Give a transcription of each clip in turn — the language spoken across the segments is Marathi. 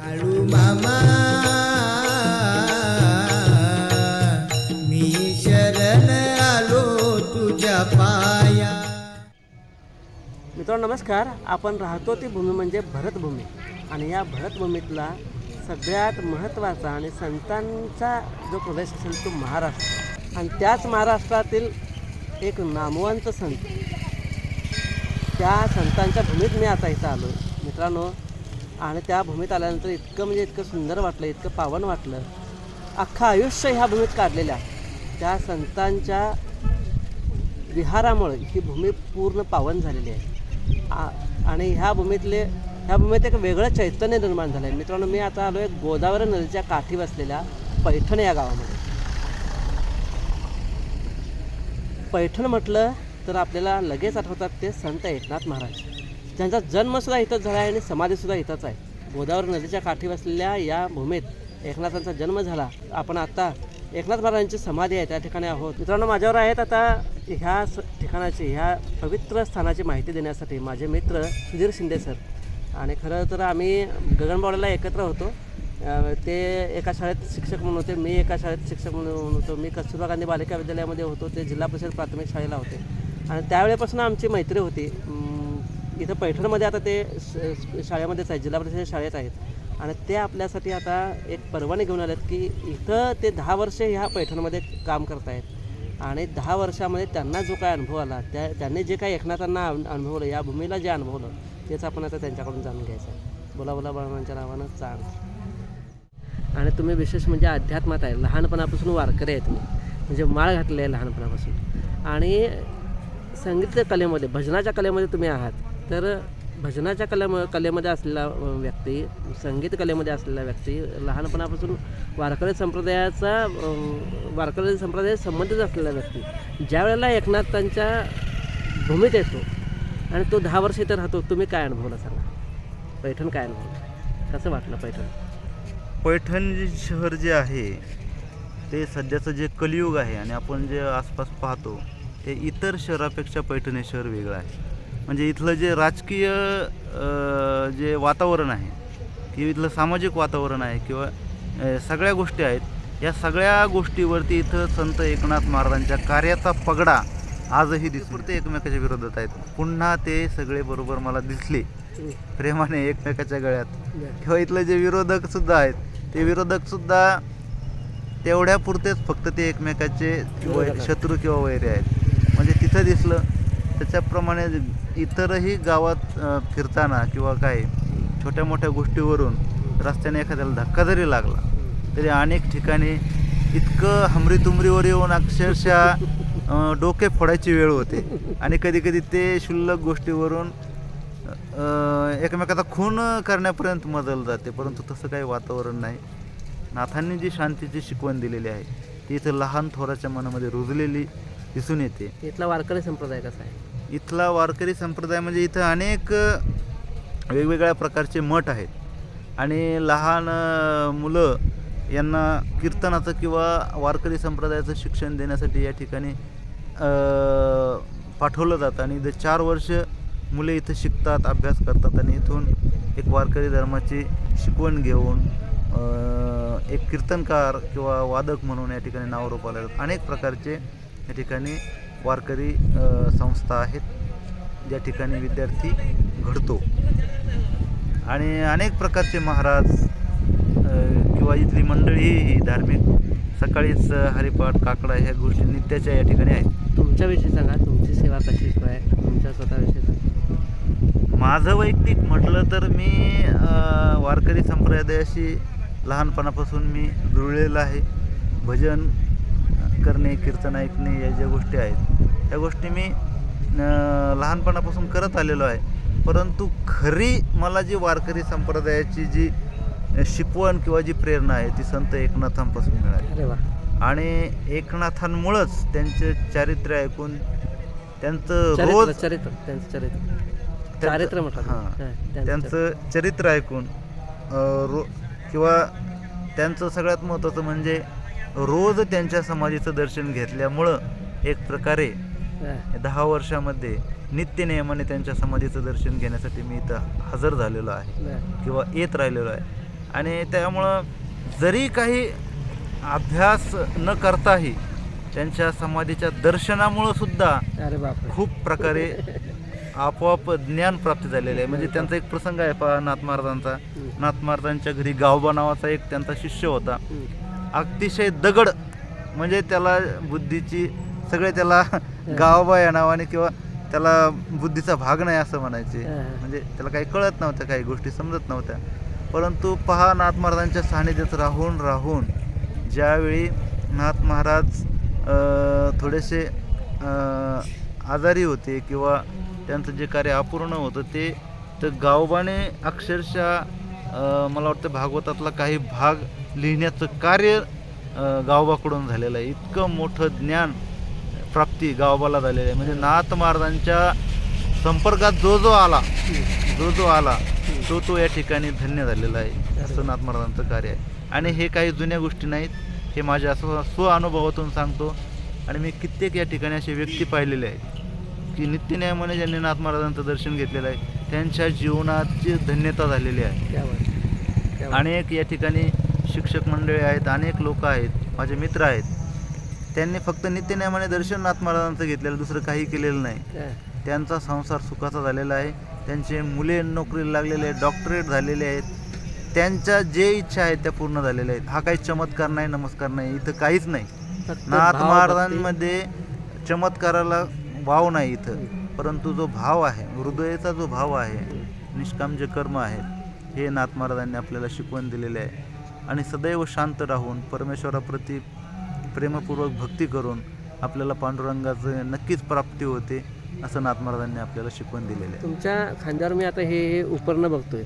बाळू मामा. मी शरण आलो तुझ्या पाया. मित्रांनो नमस्कार. आपण राहतो ती भूमी म्हणजे भरतभूमी. आणि या भरतभूमीतला सगळ्यात महत्त्वाचा आणि संतांचा जो प्रदेश असेल तो महाराष्ट्र. आणि त्याच महाराष्ट्रातील एक नामवंत संत. त्या संतांच्या भूमीत मी आता इथं आलो मित्रांनो आणि त्या भूमीत आल्यानंतर इतकं म्हणजे इतकं सुंदर वाटलं इतकं पावन वाटलं. अख्खं आयुष्य ह्या भूमीत काढलेल्या त्या संतांच्या विहारामुळे ही भूमी पूर्ण पावन झालेली आहे. आ- आणि ह्या भूमीतले ह्या भूमीत एक वेगळं चैतन्य निर्माण झालं आहे. मित्रांनो मी आता आलो आहे गोदावरी नदीच्या काठी बसलेल्या पैठण या गावामध्ये. पैठण म्हटलं तर आपल्याला लगेच आठवतात ते संत एकनाथ महाराज. त्यांचा जन्मसुद्धा इथंच झाला आहे आणि समाधीसुद्धा इथंच आहे. गोदावरी नदीच्या काठी बसलेल्या या भूमीत एकनाथांचा जन्म झाला. आपण आता एकनाथ महाराजांची समाधी आहे त्या ठिकाणी आहोत. मित्रांनो माझ्यावर आहेत आता ह्या स- ठिकाणाची ह्या पवित्र स्थानाची माहिती देण्यासाठी माझे मित्र सुधीर शिंदे सर. आणि खरं तर आम्ही गगनबावड्याला एकत्र होतो. ते एका शाळेत शिक्षक म्हणून होते मी एका शाळेत शिक्षक म्हणून होतो. मी कस्तुरबा गांधी बालिका विद्यालयामध्ये होतो ते जिल्हा परिषद प्राथमिक शाळेला होते. आणि त्यावेळेपासून आमची मैत्री होती. इथं पैठणमध्ये आता ते शाळेमध्येच आहेत जिल्हा परिषद शाळेत आहेत. आणि ते आपल्यासाठी आता एक परवाने घेऊन आलेत की इथं ते दहा वर्षे ह्या पैठणमध्ये काम करत आहेत आणि दहा वर्षामध्ये त्यांना जो काय अनुभव आला त्या त्यांनी जे काही एकनाथांना अनुभवलं या भूमीला जे अनुभवलं तेच आपण आता त्यांच्याकडून जाणून घ्यायचं आहे. बोला बोला बळमांच्या नावानं म्हणजे चांग. आणि तुम्ही विशेष म्हणजे अध्यात्मात आहे. लहानपणापासून वारकरी आहे तुम्ही. म्हणजे माळ घातली आहे लहानपणापासून. आणि संगीत कलेमध्ये भजनाच्या कलेमध्ये तुम्ही आहात. तर भजनाच्या कलेम कलेमध्ये असलेला व्यक्ती संगीत कलेमध्ये असलेला व्यक्ती लहानपणापासून वारकरी संप्रदायाचा वारकरी संप्रदाय संबंधित असलेला व्यक्ती ज्या वेळेला एकनाथांच्या भूमीत येतो आणि तो दहा वर्ष इथं राहतो तुम्ही काय अनुभवला सांगा? पैठण काय अनुभवलं? कसं वाटलं पैठण? पैठण जे शहर जे आहे ते सध्याचं जे कलियुग आहे आणि आपण जे आसपास पाहतो ते इतर शहरापेक्षा पैठण हे शहर वेगळं आहे. म्हणजे इथलं जे राजकीय जे वातावरण आहे किंवा इथलं सामाजिक वातावरण आहे किंवा सगळ्या गोष्टी आहेत या सगळ्या गोष्टीवरती इथं संत एकनाथ महाराजांच्या कार्याचा पगडा आजही दिसतो ते एकमेकाच्या विरोधात आहेत. पुन्हा ते सगळे बरोबर मला दिसले. प्रेमाने एकमेकाच्या गळ्यात. किंवा इथले जे विरोधक सुद्धा आहेत ते विरोधक सुद्धा तेवढ्या पुरतेच फक्त ते एकमेकाचे वै शत्रू किंवा वैरी आहेत. म्हणजे तिथं दिसलं त्याच्याप्रमाणे इतरही गावात फिरताना किंवा काय छोट्या मोठ्या गोष्टीवरून रस्त्याने एखाद्याला धक्का जरी लागला तरी अनेक ठिकाणी इतकं हमरीतुमरीवर येऊन अक्षरशः डोके फोडायची वेळ होते. आणि कधी कधी ते क्षुल्लक गोष्टीवरून एकमेकाचा खून करण्यापर्यंत मजल जाते. परंतु तसं काही वातावरण नाही. नाथांनी जी शांतीची शिकवण दिलेली आहे ती इथं लहान थोराच्या मनामध्ये रुजलेली दिसून येते. इथला वारकरी संप्रदाय कसा आहे? इथला वारकरी संप्रदाय म्हणजे इथं अनेक वेगवेगळ्या प्रकारचे मठ आहेत. आणि लहान मुलं यांना कीर्तनाचं किंवा वारकरी संप्रदायाचं शिक्षण देण्यासाठी या ठिकाणी पाठवलं जातं. आणि इथं चार वर्ष मुले इथं शिकतात अभ्यास करतात आणि इथून एक वारकरी धर्माची शिकवण घेऊन एक कीर्तनकार किंवा वादक म्हणून या ठिकाणी नाव रोपाला अनेक प्रकारचे या ठिकाणी वारकरी संस्था आहेत. ज्या ठिकाणी विद्यार्थी घडतो. आणि अनेक प्रकारचे महाराज किंवा इथली मंडळी ही धार्मिक. सकाळीच हरिपाठ काकडा ह्या गोष्टी नित्याच्या या ठिकाणी आहेत. तुमच्याविषयी सांगा. तुमची सेवा कशी काय? तुमच्या स्वतःविषयी सांगा. माझं वैयक्तिक म्हटलं तर मी वारकरी संप्रदायाशी लहानपणापासून मी जुळलेलं आहे. भजन करणे कीर्तन ऐकणे या ज्या गोष्टी आहेत या गोष्टी मी लहानपणापासून करत आलेलो आहे. परंतु खरी मला जी वारकरी संप्रदायाची जी शिकवण किंवा जी प्रेरणा आहे ती संत एकनाथांपासून मिळाली. आणि एकनाथांमुळंच त्यांचे चारित्र्य ऐकून त्यांचं चरित्र रोज चरित्र त्यांचं चरित्र. म्हटलं हां. त्यांचं. चरित्र ऐकून रो किंवा त्यांचं सगळ्यात महत्त्वाचं म्हणजे रोज त्यांच्या समाधीचं दर्शन घेतल्यामुळं एक प्रकारे. दहा वर्षामध्ये नित्य नियमाने त्यांच्या समाधीचं दर्शन घेण्यासाठी मी इथं हजर झालेलो आहे. किंवा येत राहिलेलो आहे आणि त्यामुळं जरी काही अभ्यास न करताही त्यांच्या समाधीच्या दर्शनामुळं सुद्धा खूप प्रकारे आपोआप ज्ञान प्राप्त झालेलं आहे म्हणजे त्यांचा एक प्रसंग आहे पहा नाथ महाराजांचा नाथ महाराजांच्या घरी गावबा नावाचा एक त्यांचा शिष्य होता. अतिशय दगड म्हणजे त्याला बुद्धीची सगळे त्याला गावबा या नावाने किंवा त्याला बुद्धीचा भाग नाही असं म्हणायचे. म्हणजे त्याला काही कळत नव्हत्या काही गोष्टी समजत नव्हत्या परंतु पहा नाथ महाराजांच्या सानिध्यात राहून राहून ज्यावेळी नाथ महाराज थोडेसे आजारी होते किंवा त्यांचं जे कार्य अपूर्ण होतं ते तर गावबाने अक्षरशः मला वाटतं भागवतातला काही भाग लिहिण्याचं कार्य गावबाकडून झालेलं आहे. इतकं मोठं ज्ञान प्राप्ती गावबाला झालेलं आहे. म्हणजे नाथ महाराजांच्या संपर्कात जो जो आला जो जो आला तो तो या ठिकाणी धन्य झालेला आहे. असं नाथ महाराजांचं कार्य आहे. आणि हे काही जुन्या गोष्टी नाहीत. हे माझ्या स्व स्वअनुभवातून सांगतो. आणि मी कित्येक या ठिकाणी असे व्यक्ती पाहिलेले आहेत. की नित्यनियमाने ज्यांनी नाथ महाराजांचं दर्शन घेतलेलं आहे त्यांच्या जीवनाची धन्यता झालेली आहे. अनेक या ठिकाणी शिक्षक मंडळी आहेत अनेक लोक आहेत माझे मित्र आहेत. त्यांनी फक्त नित्यनियमाने दर्शन नाथ महाराजांचं घेतलेलं दुसरं काही केलेलं नाही. त्यांचा संसार सुखाचा झालेला आहे. त्यांचे मुले नोकरीला लागलेले आहेत डॉक्टरेट झालेले आहेत. त्यांच्या जे इच्छा आहेत त्या पूर्ण झालेल्या आहेत. हा काही चमत्कार नाही नमस्कार नाही इथं काहीच नाही. नाथ महाराजांमध्ये चमत्काराला वाव नाही इथं. परंतु जो भाव आहे हृदयाचा जो भाव आहे निष्काम जे कर्म आहेत हे नाथ महाराजांनी आपल्याला शिकवण दिलेले आहे. आणि सदैव शांत राहून परमेश्वराप्रती प्रेमपूर्वक भक्ती करून आपल्याला पांडुरंगाचं नक्कीच प्राप्ती होते असं नाथ महाराजांनी आपल्याला शिकवण दिलेलं आहे. तुमच्या खांद्यावर मी आता हे हे उपरणं बघतोय.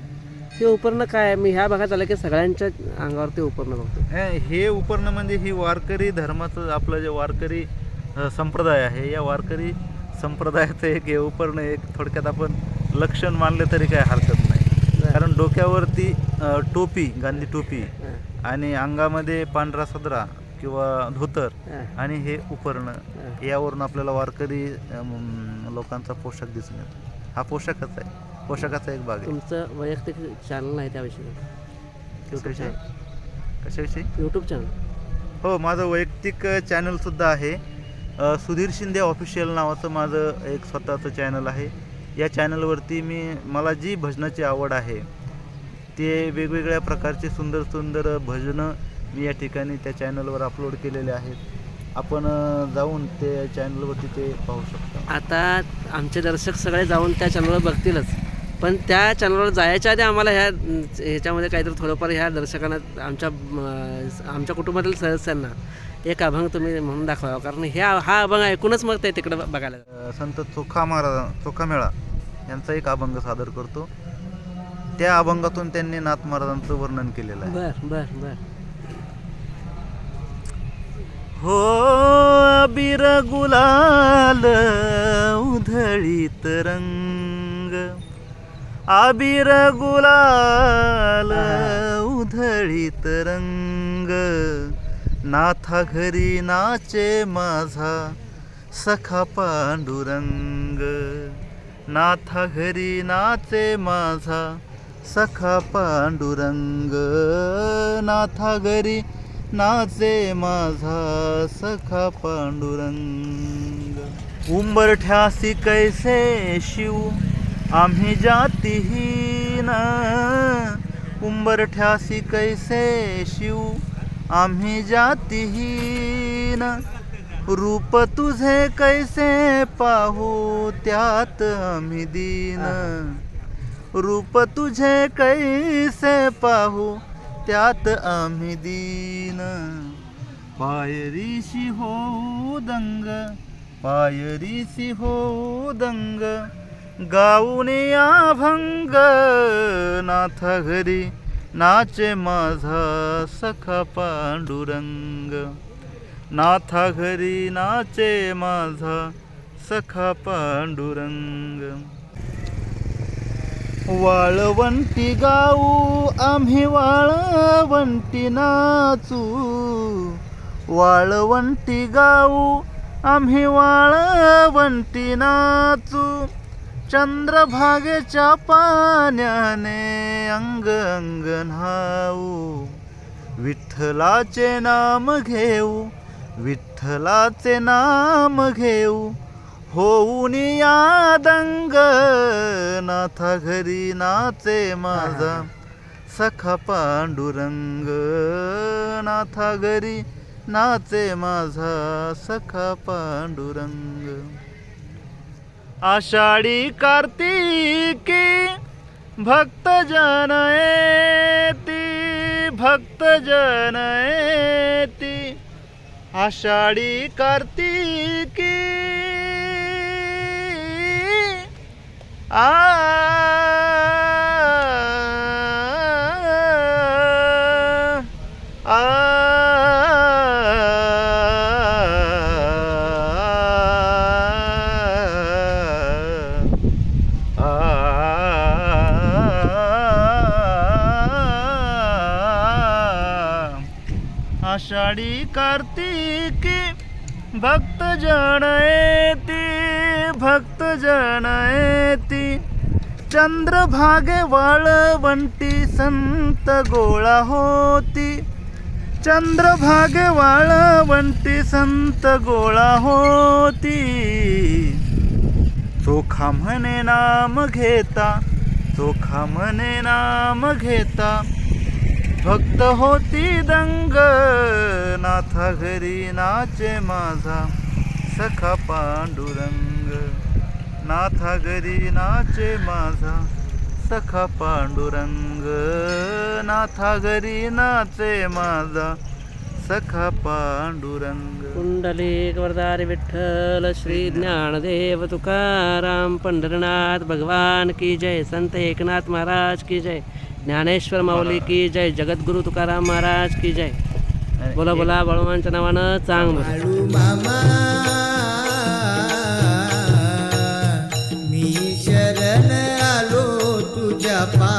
हे उपरणं काय आहे? मी ह्या भागात आलं की सगळ्यांच्या अंगावर ते उपरणं बघतोय. हे- उपरणं म्हणजे ही वारकरी धर्माचं आपलं जे वारकरी संप्रदाय आहे या वारकरी संप्रदायाचं एक हे उपरणं एक थोडक्यात आपण लक्षण मानलं तरी काही हरकत नाही. कारण डोक्यावरती टोपी गांधी टोपी. आणि अंगामध्ये पांढरा सदरा किंवा धोतर. आणि हे उपरणं. यावरून आपल्याला वारकरी लोकांचा पोशाख दिसून येतो. हा पोशाखच आहे. पोशाखाचा एक भाग आहे. तुमचं वैयक्तिक चॅनल आहे त्याविषयी? कशाविषयी? कशाविषयी? यूट्यूब चॅनल हो माझं वैयक्तिक चॅनलसुद्धा आहे. सुधीर शिंदे ऑफिशियल नावाचं माझं एक स्वतःचं चॅनल आहे. या चॅनलवरती मी मला जी भजनाची आवड आहे ते वेगवेगळ्या प्रकारचे सुंदर सुंदर भजनं मी या ठिकाणी त्या चॅनलवर अपलोड केलेले आहेत. आपण जाऊन ते चॅनलवरती ते पाहू शकतो. आता आमचे दर्शक सगळे जाऊन त्या चॅनलवर बघतीलच. पण त्या चॅनलवर जायच्या आधी आम्हाला ह्या ह्याच्यामध्ये काहीतरी थोडंफार ह्या दर्शकांना आमच्या आमच्या कुटुंबातील सदस्यांना एक अभंग तुम्ही म्हणून दाखवा कारण हे हा अभंग ऐकूनच मग ते तिकडे बघायला. अ, संत चोखा महाराज चोखामेळा यांचा एक अभंग सादर करतो. त्या अभंगातून त्यांनी नाथ महाराजांचं वर्णन केलेलं आहे. बर बर बर. हो अबीर गुलाल उधळीत रंग आबीर गुलाल उधळीत रंग नाथा घरी नाचे माझा सखा पांडुरंग. नाथा घरी नाचे माझा सखा पांडुरंग. नाथा घरी नाचे माझा सखा पांडुरंग. उंबरठ्यासी कैसे शिव आम्ही जातीहीन. उंबरठ्यासी कैसे शिव आम्ही जातीहीन. रूप तुझे कैसे पाहू त्यात आम्ही दीन. रूप तुझे कैसे पाहू त्यात आम्ही दीन. पायरीशी हो दंग पायरीशी हो दंग. गाऊन या भंग नाथ घरी नाचे माझा सखा पांडुरंग। नाथा घरी नाचे माझा सखा पांडुरंग। वाळवंटी गाऊ आम्ही वाळवंटी नाचू। वाळवंटी गाऊ आम्ही वाळवंटी नाचू। चंद्रभागेच्या पाण्याने अंग अंग न्हाऊ. विठ्ठलाचे नाम घेऊ विठ्ठलाचे नाम घेऊ. होऊन या दंग नाथा घरी नाचे माझा. सखा पांडुरंग नाथा घरी नाचे माझा. सखा पांडुरंग आषाढी कार्तिकी भक्त जनयती भक्त जनयती आषाढी कार्तिकी। आषाढी कार्तिकी भक्त जनयती भक्त जनयती। चंद्रभागे वाळवंटी संत गोळा होती। चंद्रभागे वाळवंटी संत गोळा होती। चोखा म्हणे नाम घेता चोखा म्हणे नाम घेता। भक्त होती दंग नाथा घरी नाचे माझा सखा पांडुरंग. नाथा घरी नाचे माझा सखा पांडुरंग. नाथा घरी नाचे माझा सखा पांडुरंग. कुंडलिक वरदार विठ्ठल श्री ज्ञानदेव तुकाराम पंढरनाथ भगवान की जय संत एकनाथ महाराज की जय. ज्ञानेश्वर माऊली की जय जगद्गुरु तुकाराम महाराज की जय. बोला बोला बळवानच्या नावानं चांग मी शरण आलो तुझ्या पा